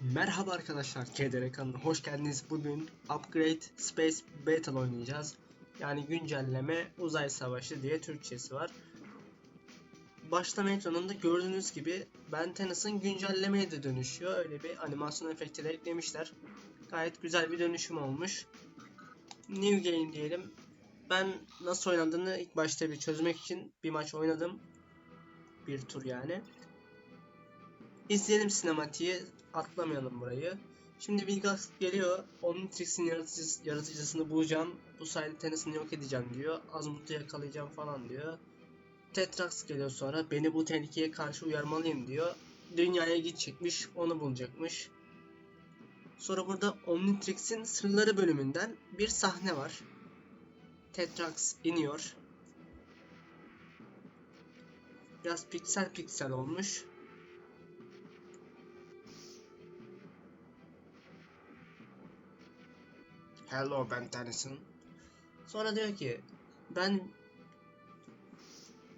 Merhaba arkadaşlar, KDR kanalına hoş geldiniz. Bugün Upgrade Space Battle oynayacağız. Yani güncelleme uzay savaşı diye Türkçesi var. Başlama ekranında gördüğünüz gibi Ben Tennis'ın güncellemeye de dönüşüyor. Öyle bir animasyon efekti de eklemişler. Gayet güzel bir dönüşüm olmuş. New Game diyelim. Ben nasıl oynandığını ilk başta bir çözmek için bir maç oynadım. Bir tur yani. İzleyelim sinematiği, atlamayalım burayı. Şimdi Vilgax geliyor, Omnitrix'in yaratıcısı, yaratıcısını bulacağım, bu sayede tenisini yok edeceğim diyor, Azmut'u yakalayacağım falan diyor. Tetrax geliyor sonra, beni bu tehlikeye karşı uyarmalıyım diyor. Dünyaya gidecekmiş, onu bulacakmış. Sonra burada Omnitrix'in sırları bölümünden bir sahne var. Tetrax iniyor. Biraz piksel piksel olmuş. Hello ben Tennyson. Sonra diyor ki ben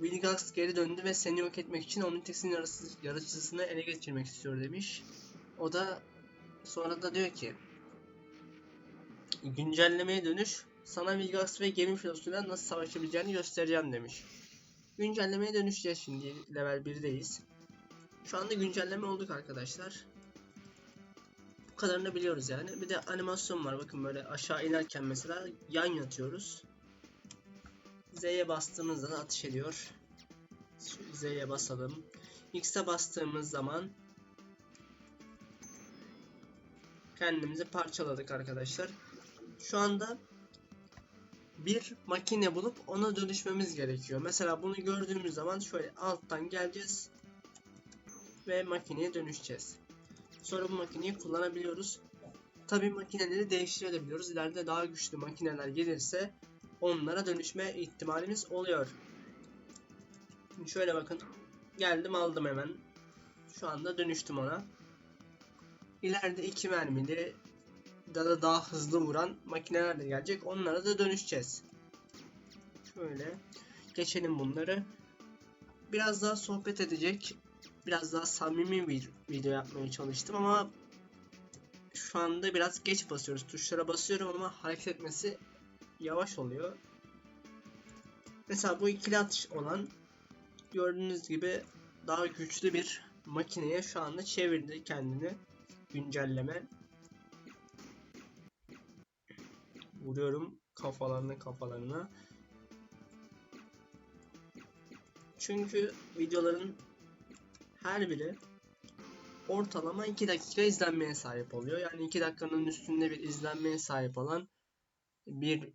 Vilgax geri döndü ve seni yok etmek için Omnitrix'in yaratıcı- yaratıcısını ele geçirmek istiyor demiş. O da sonra da diyor ki güncellemeye dönüş sana Vilgax ve gemi filosuyla nasıl savaşabileceğini göstereceğim demiş. Güncellemeye dönüşeceğiz şimdi level 1'deyiz. Şu anda güncelleme olduk arkadaşlar. Kadarını biliyoruz yani. Bir de animasyon var. Bakın böyle aşağı inerken mesela yan yatıyoruz. Z'ye bastığımızda da atış ediyor. Z'ye basalım. X'e bastığımız zaman kendimizi parçaladık arkadaşlar. Şu anda bir makine bulup ona dönüşmemiz gerekiyor. Mesela bunu gördüğümüz zaman şöyle alttan geleceğiz ve makineye dönüşeceğiz. Sonra bu makineyi kullanabiliyoruz. Tabii makineleri değiştirebiliyoruz. İleride daha güçlü makineler gelirse onlara dönüşme ihtimalimiz oluyor. Şimdi şöyle bakın. Geldim aldım hemen. Şu anda dönüştüm ona. İleride iki mermili da da daha hızlı vuran makineler de gelecek. Onlara da dönüşeceğiz. Şöyle geçelim bunları. Biraz daha sohbet edecek biraz daha samimi bir video yapmaya çalıştım ama şu anda biraz geç basıyoruz. Tuşlara basıyorum ama hareket etmesi yavaş oluyor. Mesela bu ikili atış olan gördüğünüz gibi daha güçlü bir makineye şu anda çevirdi kendini. Güncelleme. Vuruyorum kafalarına kafalarına. Çünkü videoların her biri ortalama 2 dakika izlenmeye sahip oluyor. Yani 2 dakikanın üstünde bir izlenmeye sahip olan bir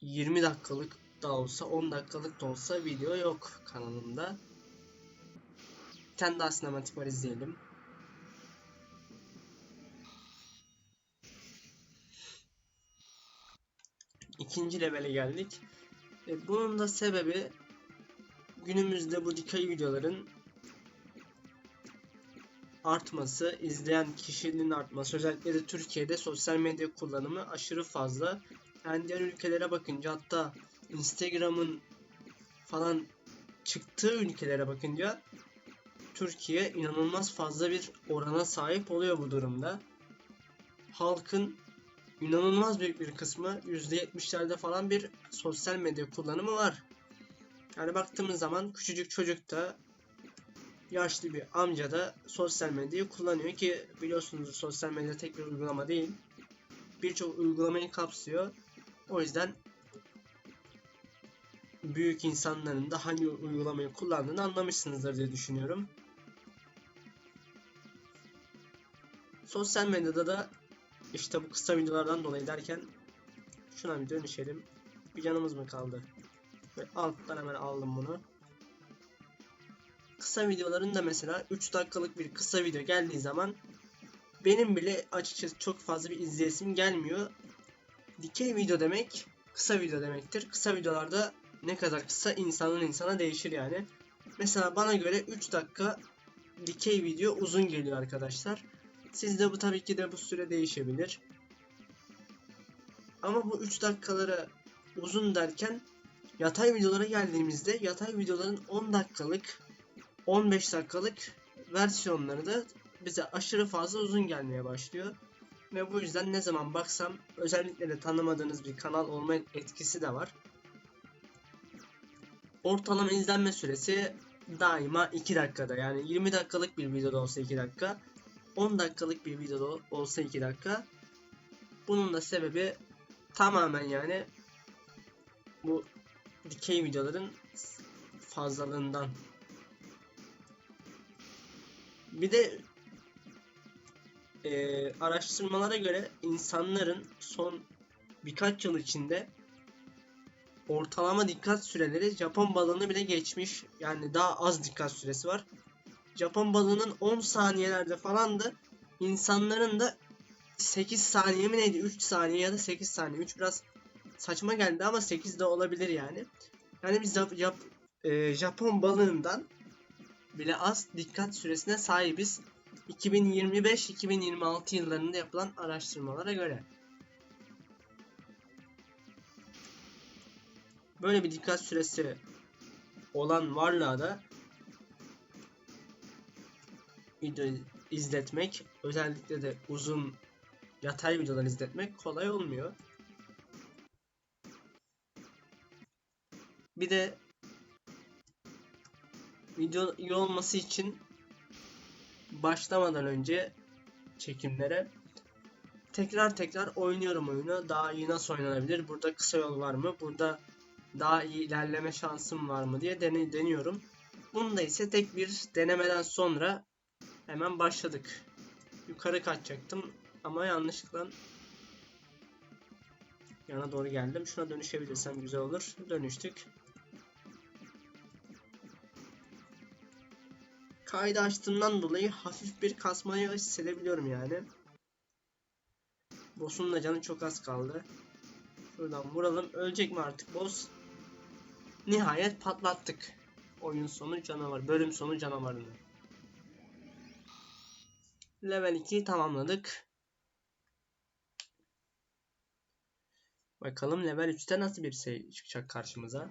20 dakikalık da olsa 10 dakikalık da olsa video yok kanalımda. Bir tane daha sinematik var izleyelim. İkinci levele geldik. E, bunun da sebebi günümüzde bu dikey videoların artması, izleyen kişinin artması, özellikle de Türkiye'de sosyal medya kullanımı aşırı fazla. Yani diğer ülkelere bakınca hatta Instagram'ın falan çıktığı ülkelere bakınca Türkiye inanılmaz fazla bir orana sahip oluyor bu durumda. Halkın inanılmaz büyük bir kısmı %70'lerde falan bir sosyal medya kullanımı var. Yani baktığımız zaman küçücük çocuk da yaşlı bir amca da sosyal medyayı kullanıyor ki biliyorsunuz sosyal medya tek bir uygulama değil. Birçok uygulamayı kapsıyor. O yüzden büyük insanların da hangi uygulamayı kullandığını anlamışsınızdır diye düşünüyorum. Sosyal medyada da işte bu kısa videolardan dolayı derken şuna bir dönüşelim. Bir canımız mı kaldı? Ve alttan hemen aldım bunu kısa videoların da mesela 3 dakikalık bir kısa video geldiği zaman benim bile açıkçası çok fazla bir izleyesim gelmiyor. Dikey video demek kısa video demektir. Kısa videolarda ne kadar kısa insanın insana değişir yani. Mesela bana göre 3 dakika dikey video uzun geliyor arkadaşlar. Sizde bu tabii ki de bu süre değişebilir. Ama bu 3 dakikalara uzun derken yatay videolara geldiğimizde yatay videoların 10 dakikalık 15 dakikalık versiyonları da bize aşırı fazla uzun gelmeye başlıyor. Ve bu yüzden ne zaman baksam özellikle de tanımadığınız bir kanal olma etkisi de var. Ortalama izlenme süresi daima 2 dakikada. Yani 20 dakikalık bir videoda olsa 2 dakika. 10 dakikalık bir videoda olsa 2 dakika. Bunun da sebebi tamamen yani bu dikey videoların fazlalığından. Bir de e, araştırmalara göre insanların son birkaç yıl içinde ortalama dikkat süreleri Japon balığını bile geçmiş. Yani daha az dikkat süresi var. Japon balığının 10 saniyelerde falan da insanların da 8 saniye mi neydi? 3 saniye ya da 8 saniye. 3 biraz saçma geldi ama 8 de olabilir yani. Yani biz Jap- Jap- e, Japon balığından bile az dikkat süresine sahibiz. 2025-2026 yıllarında yapılan araştırmalara göre. Böyle bir dikkat süresi olan varlığa da video izletmek, özellikle de uzun yatay videolar izletmek kolay olmuyor. Bir de video iyi olması için başlamadan önce çekimlere tekrar tekrar oynuyorum oyunu. Daha iyi nasıl oynanabilir? Burada kısa yol var mı? Burada daha iyi ilerleme şansım var mı diye dene deniyorum. Bunda ise tek bir denemeden sonra hemen başladık. Yukarı kaçacaktım ama yanlışlıkla yana doğru geldim. Şuna dönüşebilirsem güzel olur. Dönüştük. Kaydı açtığımdan dolayı hafif bir kasmayı hissedebiliyorum yani. Boss'un da canı çok az kaldı. Şuradan vuralım. Ölecek mi artık boss? Nihayet patlattık. Oyun sonu canavar. Bölüm sonu canavarını. Level 2'yi tamamladık. Bakalım level 3'te nasıl bir şey çıkacak karşımıza.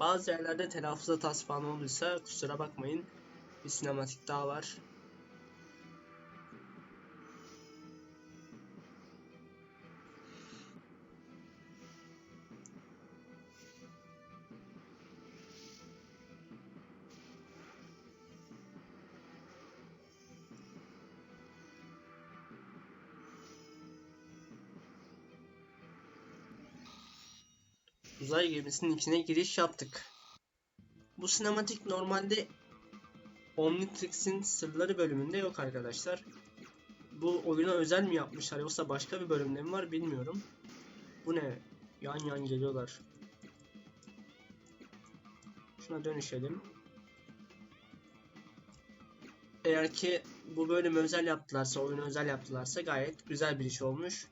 Bazı yerlerde telaffuz hatası falan olduysa kusura bakmayın. Bir sinematik daha var. Uzay gemisinin içine giriş yaptık. Bu sinematik normalde Omnitrix'in sırları bölümünde yok arkadaşlar. Bu oyuna özel mi yapmışlar yoksa başka bir bölümde mi var bilmiyorum. Bu ne? Yan yan geliyorlar. Şuna dönüşelim. Eğer ki bu bölümü özel yaptılarsa, oyunu özel yaptılarsa gayet güzel bir iş olmuş.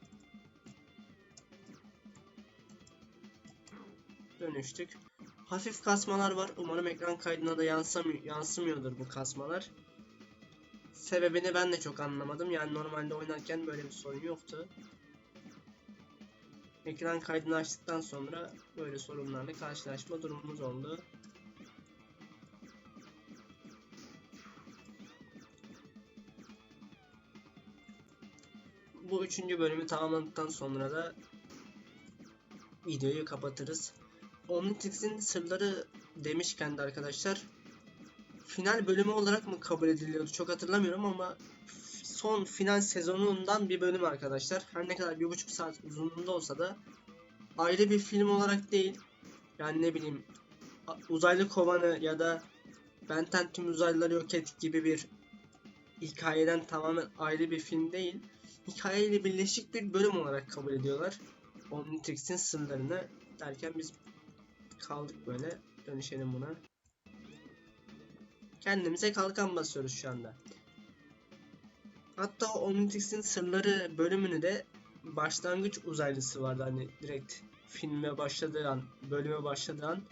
Dönüştük. Hafif kasmalar var. Umarım ekran kaydına da yansımıyor, yansımıyordur bu kasmalar. Sebebini ben de çok anlamadım. Yani normalde oynarken böyle bir sorun yoktu. Ekran kaydını açtıktan sonra böyle sorunlarla karşılaşma durumumuz oldu. Bu üçüncü bölümü tamamladıktan sonra da videoyu kapatırız. Omnitrix'in sırları demişken de arkadaşlar final bölümü olarak mı kabul ediliyordu çok hatırlamıyorum ama son final sezonundan bir bölüm arkadaşlar. Her ne kadar bir buçuk saat uzunluğunda olsa da ayrı bir film olarak değil. Yani ne bileyim uzaylı kovanı ya da Benten tüm uzaylıları yok et gibi bir hikayeden tamamen ayrı bir film değil. Hikayeyle birleşik bir bölüm olarak kabul ediyorlar. Omnitrix'in sırlarını derken biz kaldık böyle. Dönüşelim buna. Kendimize kalkan basıyoruz şu anda. Hatta Omnitrix'in sırları bölümünü de başlangıç uzaylısı vardı hani direkt filme başladığı an, bölüme başladığı an.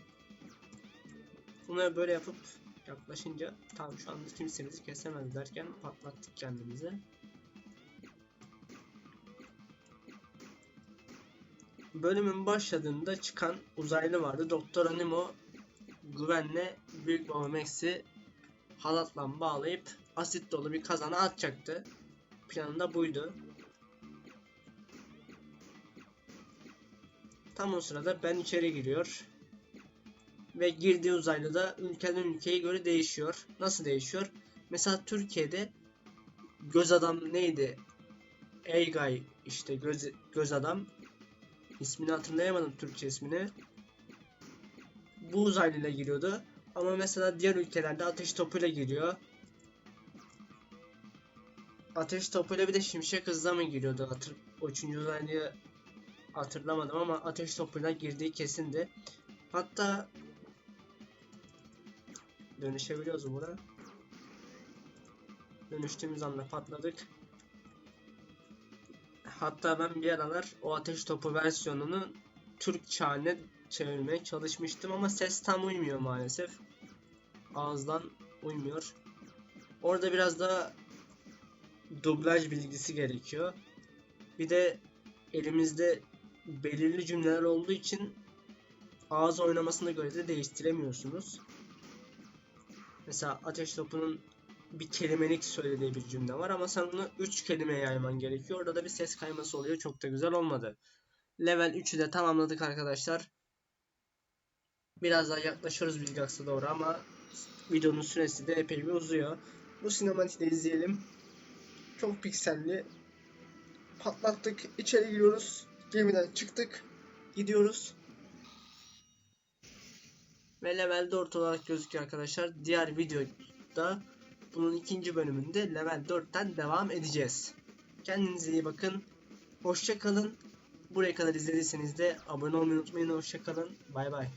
Bunu böyle yapıp yaklaşınca tam şu anda kimse bizi kesemez derken patlattık kendimizi. Bölümün başladığında çıkan uzaylı vardı. Doktor Animo güvenle Büyük Baba Max'i halatla bağlayıp asit dolu bir kazana atacaktı. Planı da buydu. Tam o sırada ben içeri giriyor. Ve girdiği uzaylı da ülkeden ülkeye göre değişiyor. Nasıl değişiyor? Mesela Türkiye'de göz adam neydi? Eygay işte göz, göz adam. İsmini hatırlayamadım Türkçe ismini. Bu uzaylıyla giriyordu. Ama mesela diğer ülkelerde ateş topuyla giriyor. Ateş topuyla bir de şimşek hızla mı giriyordu? Hatır, o üçüncü uzaylıyı hatırlamadım ama ateş topuyla girdiği kesindi. Hatta dönüşebiliyoruz buna? Dönüştüğümüz anda patladık. Hatta ben bir aralar o ateş topu versiyonunu Türk haline çevirmeye çalışmıştım ama ses tam uymuyor maalesef. Ağızdan uymuyor. Orada biraz daha dublaj bilgisi gerekiyor. Bir de elimizde belirli cümleler olduğu için ağız oynamasına göre de değiştiremiyorsunuz. Mesela ateş topunun bir kelimelik söylediği bir cümle var ama sen onu 3 kelimeye yayman gerekiyor. Orada da bir ses kayması oluyor. Çok da güzel olmadı. Level 3'ü de tamamladık arkadaşlar. Biraz daha yaklaşıyoruz Bilgax'a doğru ama videonun süresi de epey bir uzuyor. Bu sinematiği de izleyelim. Çok pikselli. Patlattık. içeri giriyoruz. Gemiden çıktık. Gidiyoruz. Ve level 4 olarak gözüküyor arkadaşlar. Diğer videoda bunun ikinci bölümünde level 4'ten devam edeceğiz. Kendinize iyi bakın. Hoşça kalın. Buraya kadar izlediyseniz de abone olmayı unutmayın. Hoşça kalın. Bay bay.